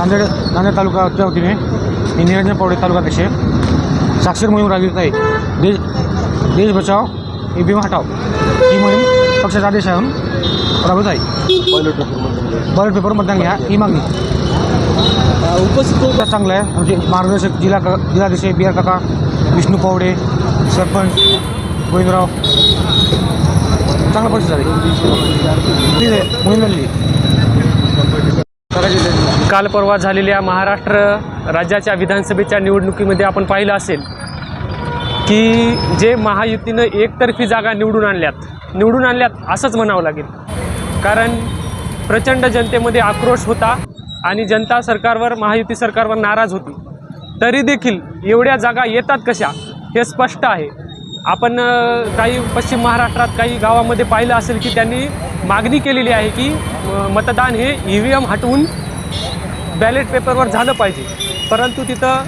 नांदेड नांदेड तालुकाच्या वतीने मी निरंजन पवडे तालुकाध्यक्ष साक्षर मोहीम राबवित आहे देश देश बचाव हे भीमा हटाव. ही मोहीम पक्षाचा आदेश आहे राबवत आहे. बॉलेट पेपर मतदान घ्या ही मागणी. उपस्थित चांगलं आहे. आमचे मार्गदर्शक जिल्हा का जिल्हाध्यक्ष बी आर काका विष्णू पवडे सरपंच गोविंदराव. चांगला परिस्थिती झाली. मोहीम झालेली काल परवा झालेल्या महाराष्ट्र राज्याच्या विधानसभेच्या निवडणुकीमध्ये आपण पाहिलं असेल की जे महायुतीनं एकतर्फी जागा निवडून आणल्यात निवडून आणल्यात असंच म्हणावं लागेल. कारण प्रचंड जनतेमध्ये आक्रोश होता आणि जनता सरकारवर महायुती सरकारवर नाराज होती. तरी देखील एवढ्या जागा येतात कशा हे स्पष्ट आहे. आपण काही पश्चिम महाराष्ट्रात काही गावामध्ये पाहिलं असेल की त्यांनी मागणी केलेली आहे की मतदान हे ई व्ही एम हटवून बॅलेट पेपरवर झालं पाहिजे. परंतु तिथं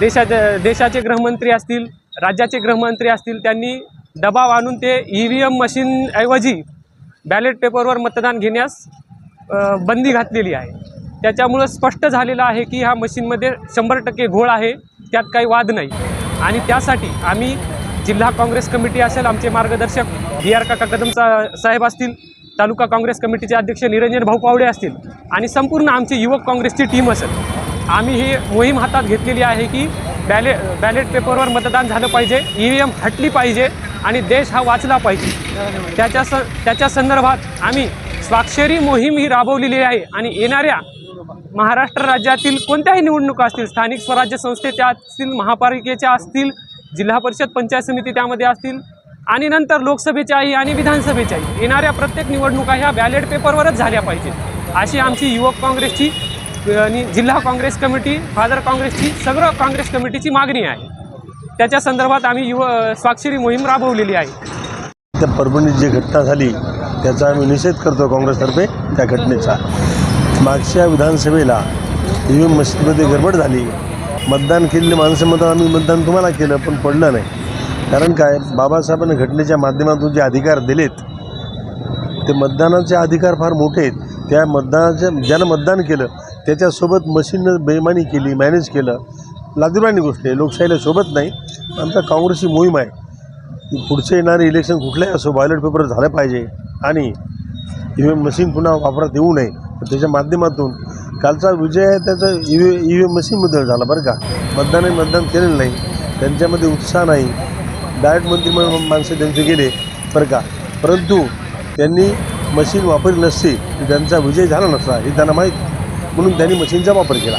देशाचे देशाचे गृहमंत्री असतील राज्याचे गृहमंत्री असतील त्यांनी दबाव आणून ते ई व्ही एम मशीनऐवजी बॅलेट पेपरवर मतदान घेण्यास बंदी घातलेली आहे. त्याच्यामुळं स्पष्ट झालेलं आहे की ह्या मशीनमध्ये शंभर टक्के घोळ आहे त्यात काही वाद नाही. आणि त्यासाठी आम्ही जिल्हा काँग्रेस कमिटी असेल आमचे मार्गदर्शक बी आर काका कदम सा- साहेब असतील तालुका काँग्रेस कमिटीचे अध्यक्ष निरंजन भाऊ पावडे असतील आणि संपूर्ण आमची युवक काँग्रेसची टीम असेल. आम्ही ही मोहीम हातात घेतलेली आहे की बॅले बॅलेट पेपरवर मतदान झालं पाहिजे ई व्ही एम हटली पाहिजे आणि देश हा वाचला पाहिजे. त्याच्या स त्याच्या संदर्भात आम्ही स्वाक्षरी मोहीम ही राबवलेली आहे आणि येणाऱ्या महाराष्ट्र राज्यातील कोणत्याही निवडणुका असतील स्थानिक स्वराज्य संस्थेच्या असतील महापालिकेच्या असतील जिल्हा परिषद पंचायत समिती त्यामध्ये असतील आणि नंतर लोकसभेच्याही आणि विधानसभेच्याही येणाऱ्या प्रत्येक निवडणुका ह्या बॅलेट पेपरवरच झाल्या पाहिजेत. अशी आमची युवक काँग्रेसची आणि जिल्हा काँग्रेस कमिटी फादर काँग्रेसची सगळं काँग्रेस कमिटीची मागणी आहे. त्याच्या संदर्भात आम्ही युव स्वाक्षरी मोहीम राबवलेली आहे. त्या परभणीत जी घटना झाली त्याचा आम्ही निषेध करतो काँग्रेसतर्फे त्या घटनेचा. मागच्या विधानसभेला ई व्ही एम मशीनमध्ये गडबड झाली. मतदान केलेले माणसं म्हणतात आम्ही मतदान तुम्हाला केलं पण पडलं नाही. कारण काय? बाबासाहेबांनी घटनेच्या माध्यमातून जे अधिकार दिलेत ते मतदानाचे अधिकार फार मोठे आहेत. त्या मतदानाच्या ज्यानं मतदान केलं त्याच्यासोबत मशीननं बेमानी केली मॅनेज केलं. लादिवानी गोष्ट आहे लोकशाहीला सोबत नाही. आमचा काँग्रेसची मोहीम आहे. की पुढचे येणारे इलेक्शन कुठलंही असो बॉयलेट पेपर झालं पाहिजे. आणि ई व्ही एम मशीन पुन्हा वापरात येऊ नये. त्याच्या माध्यमातून कालचा विजय आहे त्याचा E V E V M मशीनबद्दल झाला बरं का. मतदान मतदान केलेलं नाही त्यांच्यामध्ये उत्साह नाही. डायरेक्ट मंत्रिमंडळ माणसं त्यांचे गेले बरं का. परंतु त्यांनी मशीन वापरली नसती तर त्यांचा विजय झाला नसता हे त्यांना माहीत. म्हणून त्यांनी मशीनचा वापर केला.